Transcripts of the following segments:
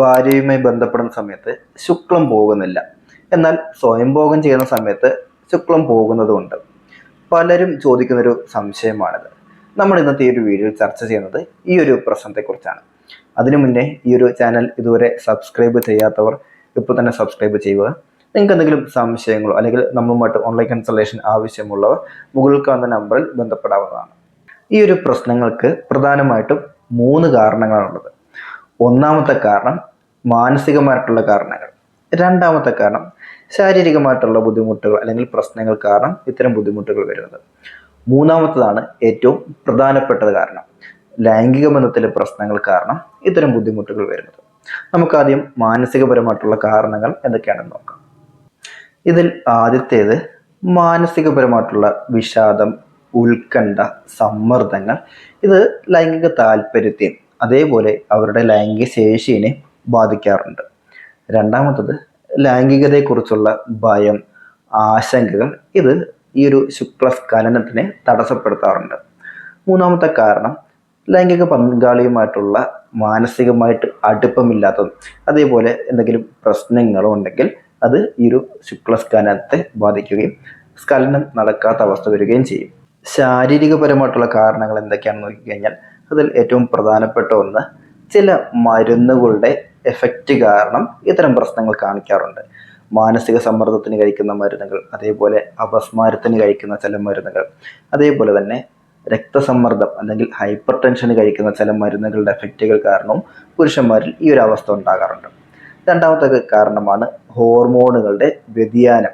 ഭാര്യയുമായി ബന്ധപ്പെടുന്ന സമയത്ത് ശുക്ലം പോകുന്നില്ല. എന്നാൽ സ്വയംഭോഗം ചെയ്യുന്ന സമയത്ത് ശുക്ലം പോകുന്നതുകൊണ്ട് പലരും ചോദിക്കുന്നൊരു സംശയമാണിത്. നമ്മൾ ഇന്നത്തെ ഈ ഒരു വീഡിയോയിൽ ചർച്ച ചെയ്യുന്നത് ഈ ഒരു പ്രശ്നത്തെക്കുറിച്ചാണ്. അതിനു മുന്നേ ഈ ഒരു ചാനൽ ഇതുവരെ സബ്സ്ക്രൈബ് ചെയ്യാത്തവർ ഇപ്പോൾ തന്നെ സബ്സ്ക്രൈബ് ചെയ്യുക. നിങ്ങൾക്ക് എന്തെങ്കിലും സംശയങ്ങളോ അല്ലെങ്കിൽ നമ്മളുമായിട്ട് ഓൺലൈൻ കൺസൾട്ടേഷൻ ആവശ്യമുള്ളവർ മുകളിൽ കാണുന്ന നമ്പറിൽ ബന്ധപ്പെടാവുന്നതാണ്. ഈ ഒരു പ്രശ്നങ്ങൾക്ക് പ്രധാനമായിട്ടും മൂന്ന് കാരണങ്ങളാണുള്ളത്. ഒന്നാമത്തെ കാരണം മാനസികമായിട്ടുള്ള കാരണങ്ങൾ. രണ്ടാമത്തെ കാരണം ശാരീരികമായിട്ടുള്ള ബുദ്ധിമുട്ടുകൾ അല്ലെങ്കിൽ പ്രശ്നങ്ങൾ കാരണം ഇത്തരം ബുദ്ധിമുട്ടുകൾ വരുന്നത്. മൂന്നാമത്തതാണ് ഏറ്റവും പ്രധാനപ്പെട്ടത് കാരണം ലൈംഗിക ബന്ധത്തിലെ പ്രശ്നങ്ങൾ കാരണം ഇത്തരം ബുദ്ധിമുട്ടുകൾ വരുന്നത്. നമുക്കാദ്യം മാനസികപരമായിട്ടുള്ള കാരണങ്ങൾ എന്തൊക്കെയാണെന്ന് നോക്കാം. ഇതിൽ ആദ്യത്തേത് മാനസികപരമായിട്ടുള്ള വിഷാദം ഉത്കണ്ഠ സമ്മർദ്ദങ്ങൾ. ഇത് ലൈംഗിക താല്പര്യത്തെയും അതേപോലെ അവരുടെ ലൈംഗിക ശേഷിയെ ബാധിക്കാറുണ്ട്. രണ്ടാമത്തത് ലൈംഗികതയെക്കുറിച്ചുള്ള ഭയം ആശങ്കകൾ ഇത് ഈ ഒരു ശുക്ലസ്ഖലനത്തിനെ തടസ്സപ്പെടുത്താറുണ്ട്. മൂന്നാമത്തെ കാരണം ലൈംഗിക പങ്കാളിയുമായിട്ടുള്ള മാനസികമായിട്ട് അടുപ്പമില്ലാത്തതും അതേപോലെ എന്തെങ്കിലും പ്രശ്നങ്ങളോ ഉണ്ടെങ്കിൽ അത് ഈ ഒരു ശുക്ലസ്ഖലനത്തെ ബാധിക്കുകയും സ്കലനം നടക്കാത്ത അവസ്ഥ വരികയും ചെയ്യും. ശാരീരികപരമായിട്ടുള്ള കാരണങ്ങൾ എന്തൊക്കെയാണെന്ന് നോക്കിക്കഴിഞ്ഞാൽ അതിൽ ഏറ്റവും പ്രധാനപ്പെട്ട ഒന്ന് ചില മരുന്നുകളുടെ എഫക്റ്റ് കാരണം ഇത്തരം പ്രശ്നങ്ങൾ കാണിക്കാറുണ്ട്. മാനസിക സമ്മർദ്ദത്തിന് കഴിക്കുന്ന മരുന്നുകൾ അതേപോലെ അപസ്മാരത്തിന് കഴിക്കുന്ന ചില മരുന്നുകൾ അതേപോലെ തന്നെ രക്തസമ്മർദ്ദം അല്ലെങ്കിൽ ഹൈപ്പർ ടെൻഷന് കഴിക്കുന്ന ചില മരുന്നുകളുടെ എഫക്റ്റുകൾ കാരണവും പുരുഷന്മാരിൽ ഈ ഒരു അവസ്ഥ ഉണ്ടാകാറുണ്ട്. രണ്ടാമത്തെ കാരണമാണ് ഹോർമോണുകളുടെ വ്യതിയാനം.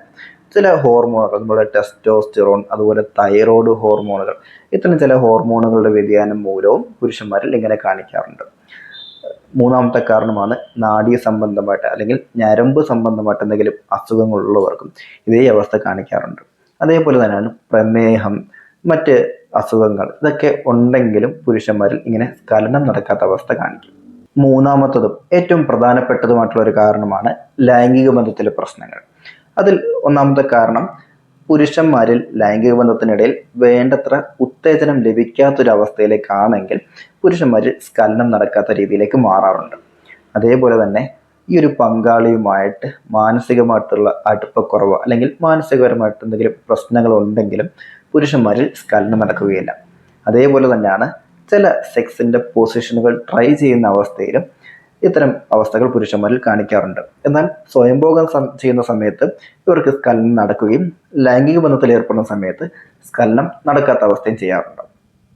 ചില ഹോർമോണുകൾ നമ്മുടെ ടെസ്റ്റോസ്റ്റിറോൺ അതുപോലെ തൈറോയ്ഡ് ഹോർമോണുകൾ ഇത്തരം ചില ഹോർമോണുകളുടെ വ്യതിയാനം മൂലവും പുരുഷന്മാരിൽ ഇങ്ങനെ കാണിക്കാറുണ്ട്. മൂന്നാമത്തെ കാരണമാണ് നാഡീ സംബന്ധമായിട്ട് അല്ലെങ്കിൽ ഞരമ്പ് സംബന്ധമായിട്ട് എന്തെങ്കിലും അസുഖങ്ങളുള്ളവർക്കും ഇതേ അവസ്ഥ കാണിക്കാറുണ്ട്. അതേപോലെ തന്നെയാണ് പ്രമേഹം മറ്റ് അസുഖങ്ങൾ ഇതൊക്കെ ഉണ്ടെങ്കിലും പുരുഷന്മാരിൽ ഇങ്ങനെ സ്ഖലനം നടക്കാത്ത അവസ്ഥ കാണിക്കും. മൂന്നാമത്തതും ഏറ്റവും പ്രധാനപ്പെട്ടതുമായിട്ടുള്ള ഒരു കാരണമാണ് ലൈംഗിക ബന്ധത്തിലെ പ്രശ്നങ്ങൾ. അതിൽ ഒന്നാമത്തെ കാരണം പുരുഷന്മാരിൽ ലൈംഗിക ബന്ധത്തിനിടയിൽ വേണ്ടത്ര ഉത്തേജനം ലഭിക്കാത്തൊരവസ്ഥയിലേക്കാണെങ്കിൽ പുരുഷന്മാരിൽ സ്കലനം നടക്കാത്ത രീതിയിലേക്ക് മാറാറുണ്ട്. അതേപോലെ തന്നെ ഈ ഒരു പങ്കാളിയുമായിട്ട് മാനസികമായിട്ടുള്ള അടുപ്പക്കുറവ് അല്ലെങ്കിൽ മാനസികപരമായിട്ട് എന്തെങ്കിലും പ്രശ്നങ്ങൾ ഉണ്ടെങ്കിലും പുരുഷന്മാരിൽ സ്കലനം നടക്കുകയില്ല. അതേപോലെ തന്നെയാണ് ചില സെക്സിന്റെ പൊസിഷനുകൾ ട്രൈ ചെയ്യുന്ന അവസ്ഥയിലും ഇത്തരം അവസ്ഥകൾ പുരുഷന്മാരിൽ കാണിക്കാറുണ്ട്. എന്നാൽ സ്വയംഭോഗം ചെയ്യുന്ന സമയത്ത് ഇവർക്ക് സ്കലനം നടക്കുകയും ലൈംഗിക ബന്ധത്തിൽ ഏർപ്പെടുന്ന സമയത്ത് സ്കലനം നടക്കാത്ത അവസ്ഥയും ചെയ്യാറുണ്ട്.